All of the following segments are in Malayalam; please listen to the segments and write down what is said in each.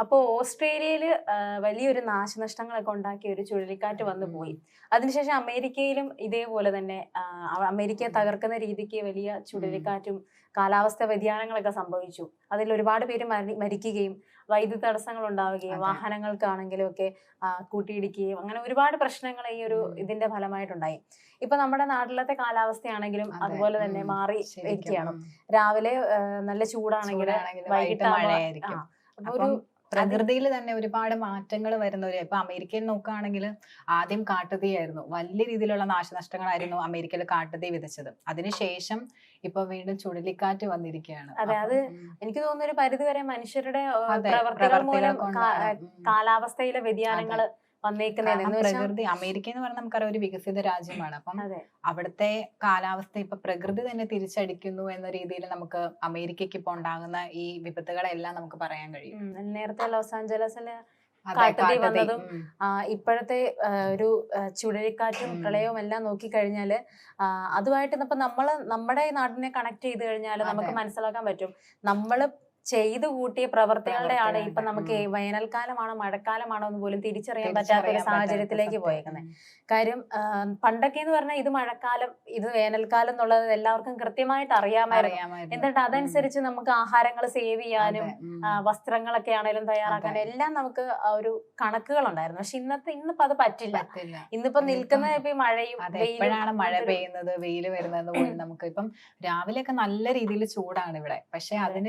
അപ്പോൾ ഓസ്ട്രേലിയയിൽ വലിയൊരു നാശനഷ്ടങ്ങളൊക്കെ ഉണ്ടാക്കിയ ഒരു ചുഴലിക്കാറ്റ് വന്നു പോയി. അതിനുശേഷം അമേരിക്കയിലും ഇതേപോലെ തന്നെ അമേരിക്കയെ തകർക്കുന്ന രീതിക്ക് വലിയ ചുഴലിക്കാറ്റും കാലാവസ്ഥ വ്യതിയാനങ്ങളൊക്കെ സംഭവിച്ചു. അതിൽ ഒരുപാട് പേര് മരി- മരിക്കുകയും വൈദ്യുതി തടസ്സങ്ങൾ ഉണ്ടാവുകയും. വാഹനങ്ങൾക്കാണെങ്കിലും ഒക്കെ കൂട്ടിയിടിക്കുകയും അങ്ങനെ ഒരുപാട് പ്രശ്നങ്ങൾ ഈ ഒരു. ഇതിന്റെ ഫലമായിട്ടുണ്ടായി. ഇപ്പൊ നമ്മുടെ നാട്ടിലത്തെ കാലാവസ്ഥയാണെങ്കിലും അതുപോലെ തന്നെ മാറി. ഇരിക്കുകയാണ്. രാവിലെ നല്ല ചൂടാണെങ്കിൽ ചൂടാണെങ്കിൽ വൈകിട്ട് മഴയായിരിക്കും. ഒരു പ്രകൃതിയിൽ തന്നെ ഒരുപാട് മാറ്റങ്ങൾ വരുന്ന ഒരു ഇപ്പൊ അമേരിക്കയിൽ നോക്കുകയാണെങ്കിൽ ആദ്യം കാട്ടുതീയായിരുന്നു. വലിയ രീതിയിലുള്ള നാശനഷ്ടങ്ങളായിരുന്നു അമേരിക്കയിൽ കാട്ടുതീ വിതച്ചത്. അതിനുശേഷം ഇപ്പൊ വീണ്ടും ചുഴലിക്കാറ്റ് വന്നിരിക്കുകയാണ്. അതെ, അത് എനിക്ക് തോന്നുന്നു ഒരു പരിധി വരെ മനുഷ്യരുടെ പ്രവർത്തികൾ മൂലം. കാലാവസ്ഥയിലെ വ്യതിയാനങ്ങൾ പ്രകൃതി അമേരിക്ക എന്ന് പറഞ്ഞാൽ നമുക്കറിയാം ഒരു വികസിത രാജ്യമാണ്. അപ്പം അവിടുത്തെ കാലാവസ്ഥ ഇപ്പൊ പ്രകൃതി തന്നെ തിരിച്ചടിക്കുന്നു എന്ന രീതിയിൽ നമുക്ക് അമേരിക്കയ്ക്ക് ഇപ്പൊ ഉണ്ടാകുന്ന ഈ വിപത്തുകളെല്ലാം നമുക്ക് പറയാൻ കഴിയും. നേരത്തെ ലോസ് ആഞ്ചലസിൽ കാട്ടുതീ. വന്നതും ഇപ്പോഴത്തെ ഒരു ചുഴലിക്കാറ്റും. പ്രളയവും എല്ലാം നോക്കിക്കഴിഞ്ഞാൽ ആ, അതുമായിട്ട് ഇപ്പൊ നമ്മൾ നമ്മുടെ നാടിനെ കണക്ട് ചെയ്ത് കഴിഞ്ഞാൽ നമുക്ക് മനസ്സിലാക്കാൻ പറ്റും. നമ്മൾ ചെയ്തു കൂട്ടിയ പ്രവർത്തികളുടെയാണ് ഇപ്പൊ നമുക്ക്. വേനൽക്കാലമാണോ മഴക്കാലമാണോ എന്ന് പോലും തിരിച്ചറിയാൻ പറ്റാത്ത ഒരു സാഹചര്യത്തിലേക്ക് പോയേക്കുന്നത്. കാര്യം പണ്ടൊക്കെ എന്ന് പറഞ്ഞാൽ ഇത് മഴക്കാലം ഇത് വേനൽക്കാലം എന്നുള്ളത് എല്ലാവർക്കും കൃത്യമായിട്ട് അറിയാമായിരുന്നു. എന്നിട്ട് അതനുസരിച്ച് നമുക്ക് ആഹാരങ്ങൾ സേവ് ചെയ്യാനും വസ്ത്രങ്ങളൊക്കെ ആണെങ്കിലും തയ്യാറാക്കാനും എല്ലാം നമുക്ക് ഒരു കണക്കുകൾ ഉണ്ടായിരുന്നു പക്ഷെ ഇന്നത്തെ ഇന്നിപ്പോ അത് പറ്റില്ല. ഇന്നിപ്പോ നിൽക്കുന്ന ഇപ്പൊ മഴയും എപ്പോഴാണ് മഴ പെയ്യുന്നത് വെയിൽ വരുന്നത് പോലും നമുക്ക്. ഇപ്പം രാവിലെയൊക്കെ നല്ല രീതിയിൽ ചൂടാണ് ഇവിടെ. പക്ഷെ അതെ.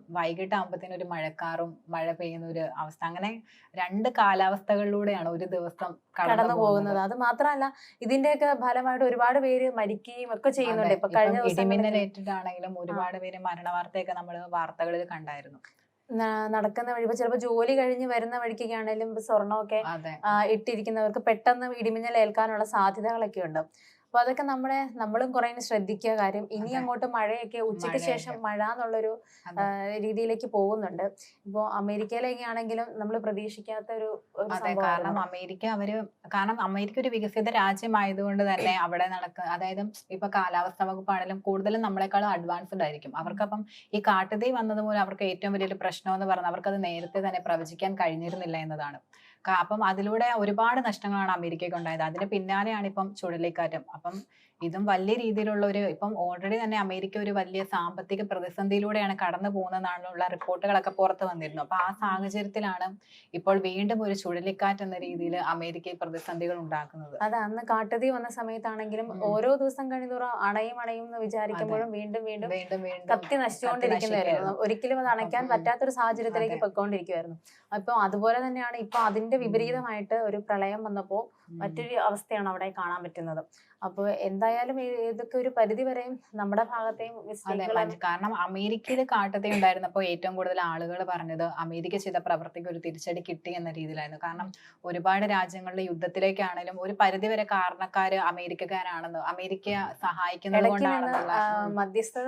അതിന് ശേഷം വൈകിട്ട് ആകുമ്പോഴത്തേനും ഒരു മഴക്കാറും മഴ പെയ്യുന്ന ഒരു അവസ്ഥ. അങ്ങനെ രണ്ട് കാലാവസ്ഥകളിലൂടെയാണ് ഒരു ദിവസം കടന്നു പോകുന്നത്. അത് മാത്രമല്ല ഇതിന്റെയൊക്കെ ഫലമായിട്ട് ഒരുപാട് പേര് മരിക്കുകയും ഒക്കെ ചെയ്യുന്നുണ്ട്. ഇപ്പൊ കഴിഞ്ഞ ഇടിമിന്നലേറ്റിട്ടാണെങ്കിലും ഒരുപാട് പേര് മരണ വാർത്തയൊക്കെ നമ്മൾ വാർത്തകളിൽ കണ്ടായിരുന്നു. നടക്കുന്ന വഴി ഇപ്പൊ ചിലപ്പോ ജോലി കഴിഞ്ഞ് വരുന്ന വഴിക്കൊക്കെ ആണെങ്കിലും സ്വർണമൊക്കെ ഇട്ടിരിക്കുന്നവർക്ക് പെട്ടെന്ന് ഇടിമിന്നൽ ഏൽക്കാനുള്ള സാധ്യതകളൊക്കെ ഉണ്ട് അപ്പൊ അതൊക്കെ നമ്മളെ നമ്മളും കുറെ ശ്രദ്ധിക്കുക കാര്യം. ഇനി അങ്ങോട്ട് മഴയൊക്കെ ഉച്ചയ്ക്ക് ശേഷം മഴ എന്നുള്ളൊരു രീതിയിലേക്ക് പോകുന്നുണ്ട്. ഇപ്പോ അമേരിക്കയിലേക്ക് ആണെങ്കിലും നമ്മൾ പ്രതീക്ഷിക്കാത്ത ഒരു അതെ കാരണം അമേരിക്ക അവർ കാരണം അമേരിക്ക ഒരു വികസിത രാജ്യമായതുകൊണ്ട് തന്നെ അവിടെ നടക്കുക അതായത് ഇപ്പൊ കാലാവസ്ഥ വകുപ്പാണെങ്കിലും കൂടുതലും നമ്മളെക്കാളും അഡ്വാൻസ്ഡ് ആയിരിക്കും. അവർക്കപ്പം ഈ കാട്ടുതീ വന്നത് മൂലം അവർക്ക് ഏറ്റവും വലിയൊരു പ്രശ്നം എന്ന് പറഞ്ഞാൽ അവർക്കത് നേരത്തെ തന്നെ പ്രവചിക്കാൻ കഴിഞ്ഞിരുന്നില്ല എന്നതാണ്. അപ്പം അതിലൂടെ ഒരുപാട് നഷ്ടങ്ങളാണ് അമേരിക്കയ്ക്ക് ഉണ്ടായത്. അതിന് പിന്നാലെയാണ് ഇപ്പം ചുഴലിക്കാറ്റും. അപ്പം ഇതും വലിയ രീതിയിലുള്ള ഒരു ഇപ്പം ഓൾറെഡി തന്നെ അമേരിക്ക ഒരു വലിയ സാമ്പത്തിക പ്രതിസന്ധിയിലൂടെയാണ് കടന്നു പോകുന്നതാണുള്ള റിപ്പോർട്ടുകളൊക്കെ പുറത്ത് വന്നിരുന്നു. അപ്പൊ ആ സാഹചര്യത്തിലാണ് ഇപ്പോൾ വീണ്ടും ഒരു ചുഴലിക്കാറ്റ് എന്ന രീതിയിൽ അമേരിക്ക പ്രതിസന്ധികൾ ഉണ്ടാക്കുന്നത്. അത് അന്ന് കാട്ടുതീ വന്ന സമയത്താണെങ്കിലും ഓരോ ദിവസം കഴിയുന്നോറും അണയും അണയും എന്ന് വിചാരിക്കുമ്പോഴും വീണ്ടും വീണ്ടും വീണ്ടും വീണ്ടും കത്തി നശിച്ചുകൊണ്ടിരിക്കുന്നതായിരുന്നു. ഒരിക്കലും അത് അണയ്ക്കാൻ. പറ്റാത്തൊരു സാഹചര്യത്തിലേക്ക്. പൊയ്ക്കൊണ്ടിരിക്കുവായിരുന്നു. അപ്പൊ അതുപോലെ തന്നെയാണ് ഇപ്പൊ അതിന്റെ വിപരീതമായിട്ട് ഒരു പ്രളയം വന്നപ്പോ മറ്റൊരു അവസ്ഥയാണ് അവിടെ കാണാൻ പറ്റുന്നത് അപ്പോൾ എന്തായാലും ഇതൊക്കെ ഒരു പരിധി വരെയും നമ്മുടെ ഭാഗത്തെയും. കാരണം അമേരിക്കയിൽ കാട്ടത്തെ ഉണ്ടായിരുന്നപ്പോൾ ഏറ്റവും കൂടുതൽ ആളുകൾ പറഞ്ഞത് അമേരിക്ക ചെയ്ത പ്രവർത്തിക്ക് ഒരു തിരിച്ചടി കിട്ടി എന്ന രീതിയിലായിരുന്നു കാരണം ഒരുപാട് രാജ്യങ്ങളുടെ യുദ്ധത്തിലേക്കാണെങ്കിലും ഒരു പരിധി വരെ കാരണക്കാര് അമേരിക്കക്കാരാണെന്ന് അമേരിക്ക സഹായിക്കുന്നത്. മധ്യസ്ഥത.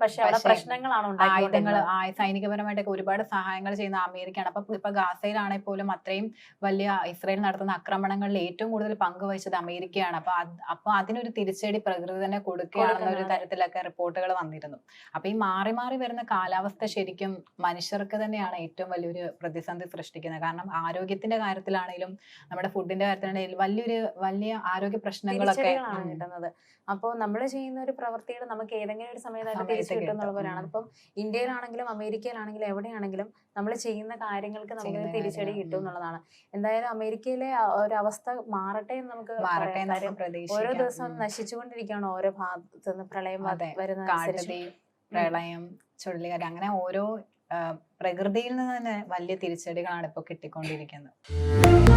പക്ഷെ പ്രശ്നങ്ങളാണ് ആയുധങ്ങൾ സൈനികപരമായിട്ടൊക്കെ ഒരുപാട് സഹായങ്ങൾ ചെയ്യുന്ന അമേരിക്കയാണ് അപ്പൊ ഇപ്പൊ ഗാസയിലാണെങ്കിൽ പോലും അത്രയും വലിയ ഇസ്രയേൽ നടത്തുന്ന ആക്രമണങ്ങളിൽ ഏറ്റവും കൂടുതൽ പങ്കുവഹിച്ചത് അമേരിക്കയാണ് അപ്പൊ അപ്പൊ അതിനൊരു തിരിച്ചടി പ്രകൃതി തന്നെ കൊടുക്കുകയാണെന്ന ഒരു തരത്തിലൊക്കെ റിപ്പോർട്ടുകൾ വന്നിരുന്നു അപ്പൊ ഈ മാറി മാറി വരുന്ന കാലാവസ്ഥ ശരിക്കും മനുഷ്യർക്ക് തന്നെയാണ് ഏറ്റവും വലിയൊരു പ്രതിസന്ധി സൃഷ്ടിക്കുന്നത് കാരണം ആരോഗ്യത്തിന്റെ കാര്യത്തിലാണെങ്കിലും നമ്മുടെ ഫുഡിന്റെ കാര്യത്തിലാണെങ്കിലും വലിയൊരു വലിയ ആരോഗ്യ പ്രശ്നങ്ങളൊക്കെ. കിട്ടുന്നത് അപ്പോൾ നമ്മൾ ചെയ്യുന്ന ഒരു പ്രവൃത്തികൾ നമുക്ക് ഏതെങ്കിലും ഒരു സമയത്തായിട്ട് സമയത്ത് തിരിച്ചു കിട്ടും കിട്ടും. എന്നുള്ള പോലെയാണ് ഉം. ഇന്ത്യയിലാണെങ്കിലും അമേരിക്കയിലാണെങ്കിലും എവിടെയാണെങ്കിലും നമ്മൾ ചെയ്യുന്ന കാര്യങ്ങൾക്ക് നമുക്ക് തിരിച്ചടി കിട്ടും ഉം. എന്നുള്ളതാണ്. എന്തായാലും അമേരിക്കയിലെ ഒരവസ്ഥ മാറട്ടെ എന്ന് നമുക്ക് ഓരോ ദിവസവും നശിച്ചുകൊണ്ടിരിക്കുകയാണ് ഓരോ ഭാഗത്തു നിന്ന് പ്രളയം വരുന്ന പ്രളയം ചുഴലിക്കാറ്റ് അങ്ങനെ ഓരോ പ്രകൃതിയിൽ നിന്ന് തന്നെ വലിയ തിരിച്ചടികളാണ് ഇപ്പൊ കിട്ടിക്കൊണ്ടിരിക്കുന്നത്.